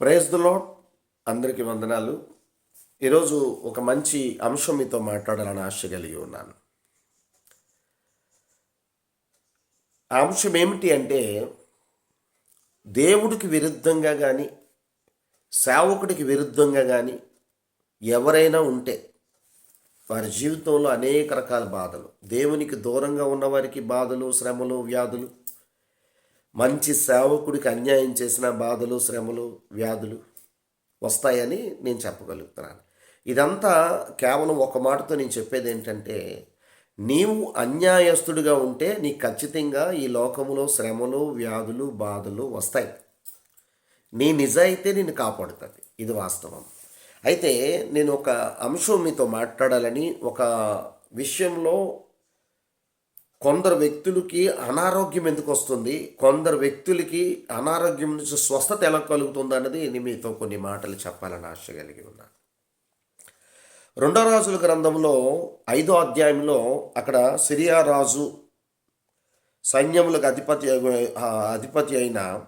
Praise the lord అందరికీ వందనాలు. ఈరోజు ఒక మంచి అంశం మీతో మాట్లాడాలని ఆశ కలిగి ఉన్నాను. ఆ అంశం ఏమిటి అంటే దేవుడికి విరుద్ధంగా కానీ సేవకుడికి విరుద్ధంగా కానీ ఎవరైనా ఉంటే వారి జీవితంలో అనేక రకాల బాధలు. దేవునికి దూరంగా ఉన్నవారికి బాధలు శ్రమలు వ్యాధులు మంచి సేవకుడికి అన్యాయం చేసిన బాధలు శ్రమలు వ్యాధులు వస్తాయని నేను చెప్పగలుగుతున్నాను. ఇదంతా కేవలం ఒక మాటతో నేను చెప్పేది ఏంటంటే నీవు అన్యాయస్తుడిగా ఉంటే నీకు ఖచ్చితంగా ఈ లోకములో శ్రమలు వ్యాధులు బాధలు వస్తాయి. నీ నిజాయితీ నిన్ను కాపాడుతుంది. ఇది వాస్తవం. అయితే నేను ఒక అంశం మీతో మాట్లాడాలని ఒక విషయంలో కొందరు వ్యక్తులకి అనారోగ్యం ఎందుకు వస్తుంది? కొందరు వ్యక్తులకి అనారోగ్యం నుంచి స్వస్థత ఎలా కలుగుతుంది అన్నది నేను మీతో కొన్ని మాటలు చెప్పాలని ఆశ కలిగి ఉన్నాను. రెండో రాజుల గ్రంథంలో ఐదో అధ్యాయంలో అక్కడ సిరియా రాజు సైన్యములకు అధిపతి అధిపతి అయిన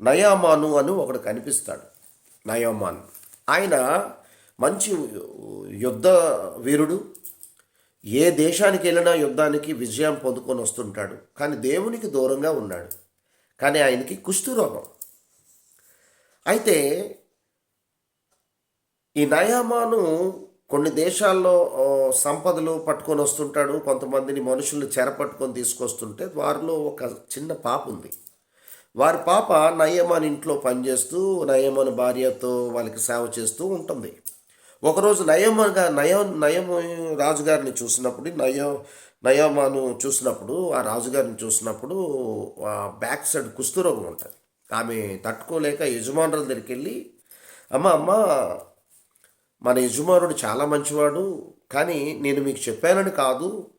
నయామాను అని ఒకడు కనిపిస్తాడు. నయామాన్. ఆయన మంచి యుద్ధ వీరుడు ఏ దేశానికి వెళ్ళినా యుద్ధానికి విజయం పొందుకొని వస్తుంటాడు. కానీ దేవునికి దూరంగా ఉన్నాడు. కానీ ఆయనకి కుష్టు రోగం. అయితే ఈ నయామాను కొన్ని దేశాల్లో సంపదలు పట్టుకొని వస్తుంటాడు. కొంతమందిని మనుషులు చెరపట్టుకొని తీసుకొస్తుంటే వారిలో ఒక చిన్న పాప ఉంది. వారి పాప నయమాన్ ఇంట్లో పనిచేస్తూ నయమాన్ భార్యతో వాళ్ళకి సేవ చేస్తూ ఉంటుంది. ఒకరోజు నయమగా నయో నయమ రాజుగారిని చూసినప్పుడు నయో నయోమాను చూసినప్పుడు ఆ రాజుగారిని చూసినప్పుడు ఆ బ్యాక్ సైడ్ కుష్ఠరోగం ఉంటుంది. ఆమె తట్టుకోలేక యజమానుల దగ్గరికి వెళ్ళి అమ్మ అమ్మ మన యజమానుడు చాలా మంచివాడు కానీ నేను మీకు చెప్పానని కాదు.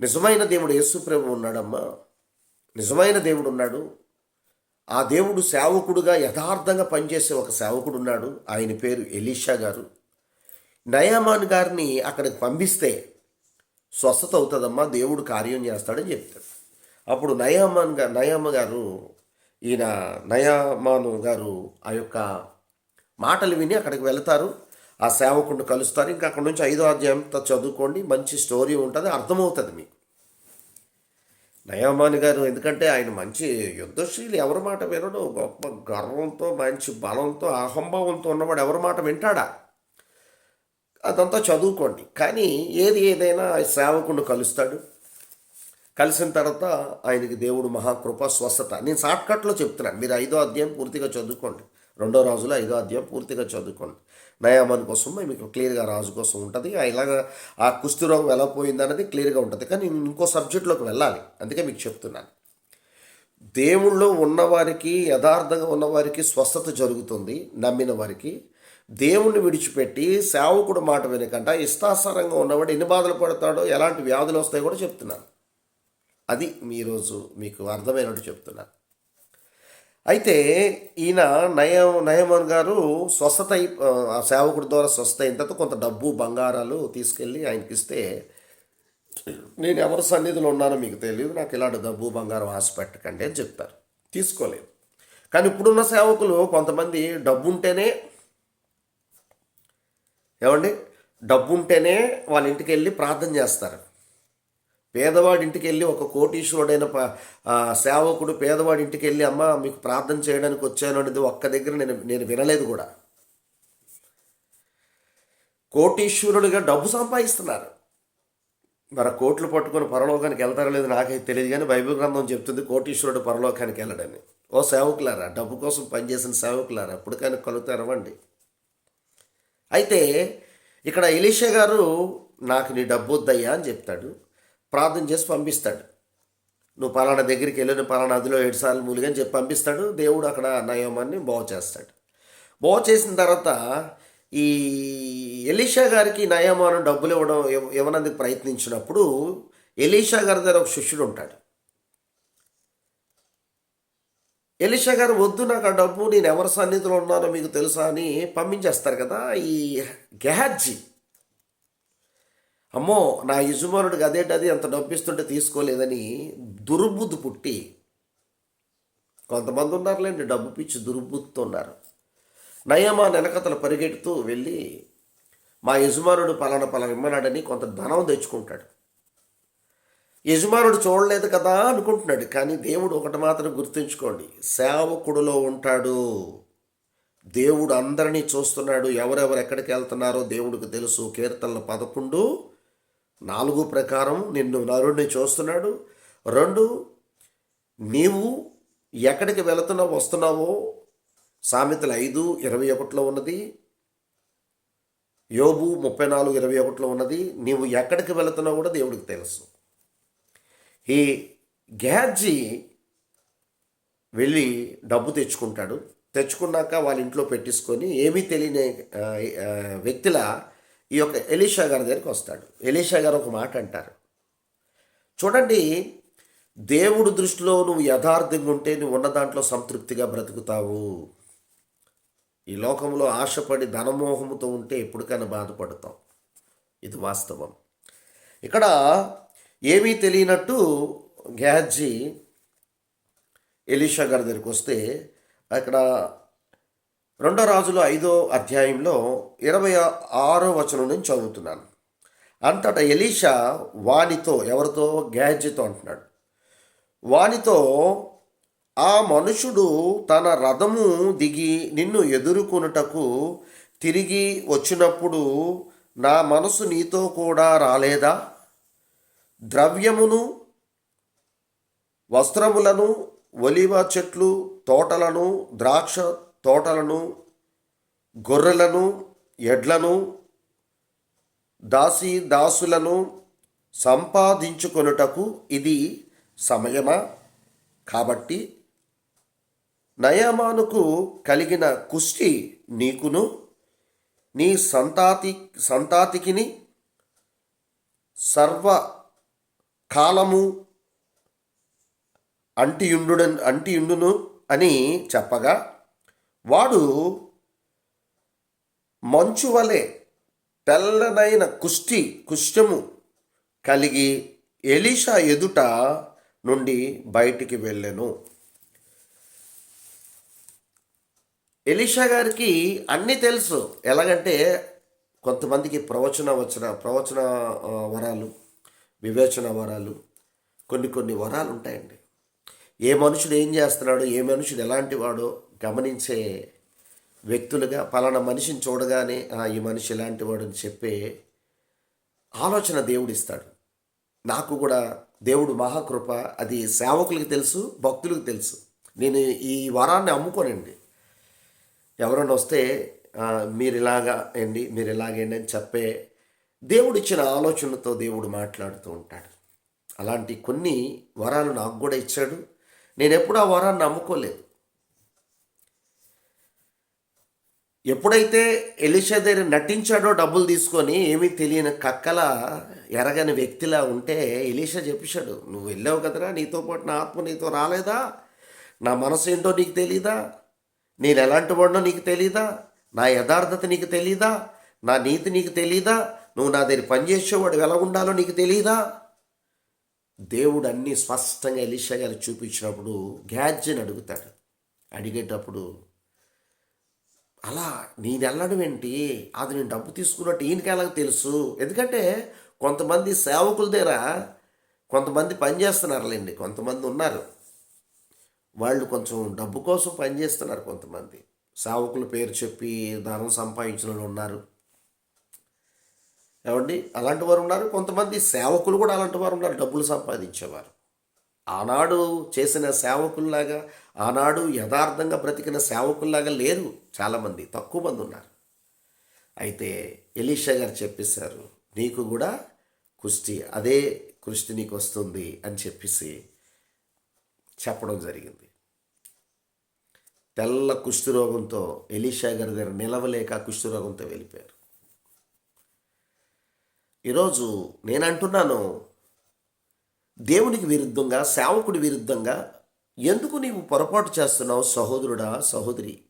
నిజమైన దేవుడు యేసుప్రభు ఉన్నాడమ్మా. నిజమైన దేవుడు ఉన్నాడు. ఆ దేవుడు సేవకుడుగా యథార్థంగా పనిచేసే ఒక సేవకుడు ఉన్నాడు ఆయన పేరు ఎలీషా గారు. నయామాన్ గారిని అక్కడికి పంపిస్తే స్వస్థత అవుతుందమ్మా దేవుడు కార్యం చేస్తాడని చెప్తాడు. అప్పుడు నయామాన్ గారు నయామ గారు ఈయన నయామాను గారు ఆ యొక్క మాటలు విని అక్కడికి వెళతారు. ఆ సేవకుడిని కలుస్తారు. ఇంకా అక్కడ నుంచి ఐదో అధ్యాయం చదువుకోండి. మంచి స్టోరీ ఉంటుంది. అర్థమవుతుంది మీకు. నయమాని గారు ఎందుకంటే ఆయన మంచి యుద్ధశీలు ఎవరి మాట వినడు. గొప్ప గర్వంతో మంచి బలంతో అహంభావంతో ఉన్నవాడు ఎవరి మాట వింటాడా? అదంతా చదువుకోండి. కానీ ఏది ఏదైనా సేవకుడు కలుస్తాడు. కలిసిన తర్వాత ఆయనకి దేవుడు మహాకృప స్వస్థత. నేను షార్ట్కట్లో చెప్తున్నాను. మీరు ఐదో అధ్యాయం పూర్తిగా చదువుకోండి. రెండో రోజులో ఐదో అధ్యాయం పూర్తిగా చదువుకోండి. నయామన్ కోసం మీకు క్లియర్గా రాజు కోసం ఉంటుంది. ఆ ఇలాగ ఆ కుష్ఠరోగం ఎలా పోయింది క్లియర్గా ఉంటుంది. కానీ నేను ఇంకో సబ్జెక్ట్లోకి వెళ్ళాలి. అందుకే మీకు చెప్తున్నాను. దేవుళ్ళు ఉన్నవారికి యథార్థంగా ఉన్నవారికి స్వస్థత జరుగుతుంది నమ్మిన వారికి. దేవుణ్ణి విడిచిపెట్టి సేవకుడు మాట వినకుండా ఇష్టాసారంగా ఉన్నవాడు ఎన్ని బాధలు పడతాడో ఎలాంటి వ్యాధులు వస్తాయో కూడా చెప్తున్నాను. అది మీరోజు మీకు అర్థమైనట్టు చెప్తున్నాను. అయితే ఈయన నయం నయమన్ గారు స్వస్థత ఆ సేవకుడి ద్వారా స్వస్థత అయిన తర్వాత కొంత డబ్బు బంగారాలు తీసుకెళ్ళి ఆయనకి ఇస్తే నేను ఎవరి సన్నిధిలో ఉన్నానో మీకు తెలియదు. నాకు ఇలాంటి డబ్బు బంగారం ఆశ పెట్టకండి అని చెప్తారు తీసుకోలేదు. కానీ ఇప్పుడున్న సేవకులు కొంతమంది డబ్బు ఉంటేనే ఏమండి? డబ్బు ఉంటేనే వాళ్ళ ఇంటికి వెళ్ళి ప్రార్థన చేస్తారు. పేదవాడింటికి వెళ్ళి ఒక కోటీశ్వరుడైన ప- సేవకుడు పేదవాడింటికి వెళ్ళి అమ్మ మీకు ప్రార్థన చేయడానికి వచ్చాను అనేది ఒక్క దగ్గర నేను నేను వినలేదు కూడా. కోటీశ్వరుడిగా డబ్బు సంపాదిస్తున్నారు. మరి కోట్లు పట్టుకొని పరలోకానికి వెళ్తారో లేదో నాకైతే తెలియదు కానీ బైబిల్ గ్రంథం చెప్తుంది కోటీశ్వరుడు పరలోకానికి వెళ్ళడని. ఓ సేవకులారా డబ్బు కోసం పనిచేసిన సేవకులారా ఎప్పటికైనా కలుగుతారవ్వండి అయితే ఇక్కడ ఎలీషా గారు నాకు నీ డబ్బు వద్దయ్యా అని చెప్తాడు. ప్రార్థన చేసి పంపిస్తాడు. నువ్వు పలానా దగ్గరికి వెళ్ళి నువ్వు పలానా నదిలో ఏడుసార్లు మూలిగా మూలిగని చెప్పి పంపిస్తాడు. దేవుడు అక్కడ నయోమాన్ని బాగు చేస్తాడు. బాగు చేసిన తర్వాత ఈ ఎలీషా గారికి నయమాను డబ్బులు ఇవ్వడం ఇవ్వనందుకు ప్రయత్నించినప్పుడు ఎలీషా గారి దగ్గర ఒక శిష్యుడు ఉంటాడు. ఎలీషా గారు వద్దు నాకు ఆ డబ్బు నేను ఎవరి సన్నిధిలో ఉన్నానో మీకు తెలుసా? అని పంపించేస్తారు కదా. ఈ గెహాజీ అమ్మో నా యజమానుడికి అదేంటి అది అంత డబ్బు ఇస్తుంటే తీసుకోలేదని దుర్బుద్ధి పుట్టి కొంతమంది ఉన్నారులేండి డబ్బు పిచ్చి దుర్బుద్ధితో ఉన్నారు నయమా వెనకతలు పరిగెడుతూ వెళ్ళి మా యజమానుడు పలానా పలానా ఇమ్మన్నాడని కొంత ధనం తెచ్చుకుంటాడు. యజమానుడు చూడలేదు కదా అనుకుంటున్నాడు కానీ దేవుడు ఒకటి మాత్రం గుర్తుంచుకోండి సేవకుడులో ఉంటాడు. దేవుడు అందరినీ చూస్తున్నాడు ఎవరెవరు ఎక్కడికి వెళ్తున్నారో దేవుడికి తెలుసు. కీర్తనలు పదకొండు నాలుగు ప్రకారం నిన్ను నరుణ్ణి చూస్తున్నాడు. రెండు నీవు ఎక్కడికి వెళుతున్నావు వస్తున్నావో సామెతలు ఐదు ఇరవై ఒకటిలో ఉన్నది. యోబు ముప్పై నాలుగు ఇరవై ఒకటిలో ఉన్నది. నీవు ఎక్కడికి వెళుతున్నావు కూడా దేవుడికి తెలుసు. ఈ గ్యాజీ వెళ్ళి డబ్బు తెచ్చుకుంటాడు. తెచ్చుకున్నాక వాళ్ళ ఇంట్లో పెట్టించుకొని ఏమీ తెలియని వ్యక్తిలా ఈ యొక్క ఎలీషా గారి దగ్గరికి వస్తాడు. ఎలీషా గారు ఒక మాట అంటారు. చూడండి దేవుడు దృష్టిలో నువ్వు యథార్థంగా ఉంటే నువ్వు ఉన్న దాంట్లో సంతృప్తిగా బ్రతుకుతావు. ఈ లోకంలో ఆశపడి ధనమోహముతో ఉంటే ఎప్పటికైనా బాధపడతాం. ఇది వాస్తవం. ఇక్కడ ఏమీ తెలియనట్టు గ్యాడ్జీ ఎలీషా గారి దగ్గరికి వస్తే అక్కడ రెండో రాజులు ఐదో అధ్యాయంలో ఇరవై ఆరో వచనం నుంచి చదువుతున్నాను. అంతటా ఎలీషా వానితో ఎవరితో? గ్యాడ్జితో అంటున్నాడు. వానితో ఆ మనుషుడు తన రథము దిగి నిన్ను ఎదుర్కొనుటకు తిరిగి వచ్చినప్పుడు నా మనసు నీతో కూడా రాలేదా? ద్రవ్యమును వస్త్రములను ఒలివ చెట్లు తోటలను ద్రాక్ష తోటలను గొర్రెలను ఎడ్లను దాసి దాసులను సంపాదించుకొనుటకు ఇది సమయమా? కాబట్టి నయమానుకు కలిగిన కుష్టి నీకును నీ సంతాతి సంతాతికిని సర్వ కాలము అంటియుండు అంటియుండును అని చెప్పగా వాడు మంచు వలె తెల్లనైన కుష్టి కుష్టము కలిగి ఎలీషా ఎదుట నుండి బయటికి వెళ్ళెను. ఎలీషా గారికి అన్నీ తెలుసు. ఎలాగంటే కొంతమందికి ప్రవచన వచ్చిన ప్రవచన వరాలు వివేచన వరాలు కొన్ని కొన్ని వరాలు ఉంటాయండి. ఏ మనుషుడు ఏం చేస్తున్నాడో? ఏ మనుషుడు ఎలాంటి వాడో గమనించే వ్యక్తులుగా పలానా మనిషిని చూడగానే ఈ మనిషి ఇలాంటి వాడు అని చెప్పే ఆలోచన దేవుడిస్తాడు. నాకు కూడా దేవుడు మహాకృప అది సేవకులకు తెలుసు భక్తులకు తెలుసు. నేను ఈ వరాన్ని అమ్ముకోనండి. ఎవరైనా వస్తే మీరు ఇలాగా ఏండి మీరు ఇలాగేండి అని చెప్పే దేవుడు ఇచ్చిన ఆలోచనతో దేవుడు మాట్లాడుతూ ఉంటాడు. అలాంటి కొన్ని వరాలు నాకు కూడా ఇచ్చాడు. నేను ఎప్పుడు ఆ వరాన్ని నమ్ముకోలేదు. ఎప్పుడైతే ఎలిషా దగ్గర నటించాడో డబ్బులు తీసుకొని ఏమీ తెలియని కక్కల ఎరగని వ్యక్తిలా ఉంటే ఎలీషా చెప్పేశాడు నువ్వు వెళ్ళావు కదరా నీతో పాటు నా ఆత్మ నీతో రాలేదా? నా మనసు ఏంటో నీకు తెలీదా? నేను ఎలాంటి వాడినో నీకు తెలీదా? నా యథార్థత నీకు తెలీదా? నా నీతి నీకు తెలీదా? నువ్వు నా దగ్గర పనిచేసేవాడు ఎలా ఉండాలో నీకు తెలీదా? దేవుడు అన్నీ స్పష్టంగా ఎలీషా గారు చూపించినప్పుడు గ్యాడ్జని అడుగుతాడు. అడిగేటప్పుడు అలా నేను వెళ్ళడం ఏంటి? అది నేను డబ్బు తీసుకున్నట్టు ఈయనకి ఎలాగ తెలుసు. ఎందుకంటే కొంతమంది సేవకుల దగ్గర కొంతమంది పనిచేస్తున్నారులేండి కొంతమంది ఉన్నారు. వాళ్ళు కొంచెం డబ్బు కోసం పనిచేస్తున్నారు కొంతమంది. సేవకుల పేరు చెప్పి ధనం సంపాదించిన వాళ్ళు ఉన్నారు. ఏమండి? అలాంటి వారు ఉన్నారు. కొంతమంది సేవకులు కూడా అలాంటి వారు ఉన్నారు. డబ్బులు సంపాదించేవారు. ఆనాడు చేసిన సేవకుల్లాగా ఆనాడు యథార్థంగా బ్రతికిన సేవకుల్లాగా లేరు చాలామంది తక్కువ మంది ఉన్నారు. అయితే ఎలీషా గారు చెప్పేశారు నీకు కూడా కుష్టి అదే కుష్టి నీకు వస్తుంది అని చెప్పేసి చెప్పడం జరిగింది. తెల్ల కుష్ఠరోగంతో ఎలీషా గారి దగ్గర నిలవలేక కుష్ఠరోగంతో వెళ్ళిపోయారు. ఈరోజు నేను అంటున్నాను దేవునికి విరుద్ధంగా సేవకుడి విరుద్ధంగా ఎందుకు నీవు పొరపాటు చేస్తున్నావు సహోదరుడా సహోదరి?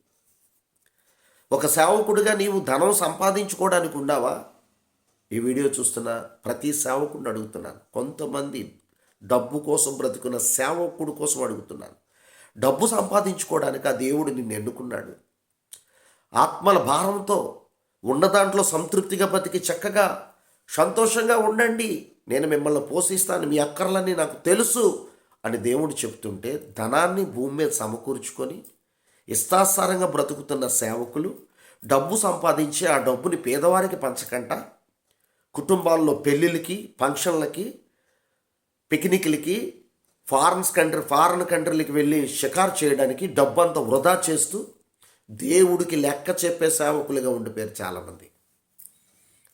ఒక సేవకుడిగా నీవు ధనం సంపాదించుకోవడానికి ఉండావా ఈ వీడియో చూస్తున్న ప్రతి సేవకుడిని అడుగుతున్నాను. కొంతమంది డబ్బు కోసం బ్రతుకున్న సేవకుడు కోసం అడుగుతున్నాను. డబ్బు సంపాదించుకోవడానికి ఆ దేవుడు నిన్ను ఎన్నుకున్నాడు. ఆత్మల భారంతో ఉన్న దాంట్లో సంతృప్తిగా బతికి చక్కగా సంతోషంగా ఉండండి. నేను మిమ్మల్ని పోషిస్తాను. మీ అక్కర్లన్నీ నాకు తెలుసు. అని దేవుడు చెప్తుంటే ధనాన్ని భూమి మీద సమకూర్చుకొని ఇష్టాసారంగా బ్రతుకుతున్న సేవకులు డబ్బు సంపాదించి ఆ డబ్బుని పేదవారికి పంచకంట కుటుంబాల్లో పెళ్ళిళ్ళకి ఫంక్షన్లకి పిక్నిక్లకి ఫారెన్స్ కంట్రీ ఫారెన్ కంట్రీలకి వెళ్ళి షికారు చేయడానికి డబ్బంతా వృధా చేస్తూ దేవుడికి లెక్క చెప్పే సేవకులుగా ఉండిపోయారు చాలామంది.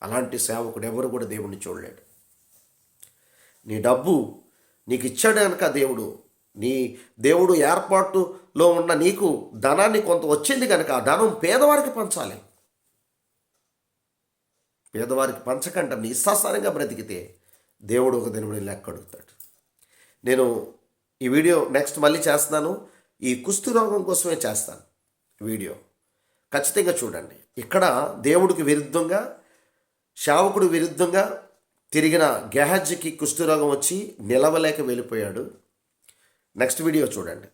అలాంటి సేవకుడు ఎవరు కూడా దేవుడిని చూడలేడు. నీ డబ్బు నీకు ఇచ్చాడు కనుక దేవుడు. నీ దేవుడు ఏర్పాటులో ఉన్న నీకు ధనాన్ని కొంత వచ్చింది కనుక ఆ ధనం పేదవారికి పంచాలి. పేదవారికి పంచకంట నీ ఇష్టాసారంగా బ్రతికితే దేవుడు ఒక దినముని లెక్క అడుగుతాడు. నేను ఈ వీడియో నెక్స్ట్ మళ్ళీ చేస్తున్నాను. ఈ కుస్తు రోగం కోసమే చేస్తాను వీడియో. ఖచ్చితంగా చూడండి. ఇక్కడ దేవుడికి విరుద్ధంగా శావకుడు విరుద్ధంగా తిరిగిన గెహజ్కి కుష్ఠరోగం వచ్చి నిలవలేక వెళ్ళిపోయాడు. నెక్స్ట్ వీడియో చూడండి.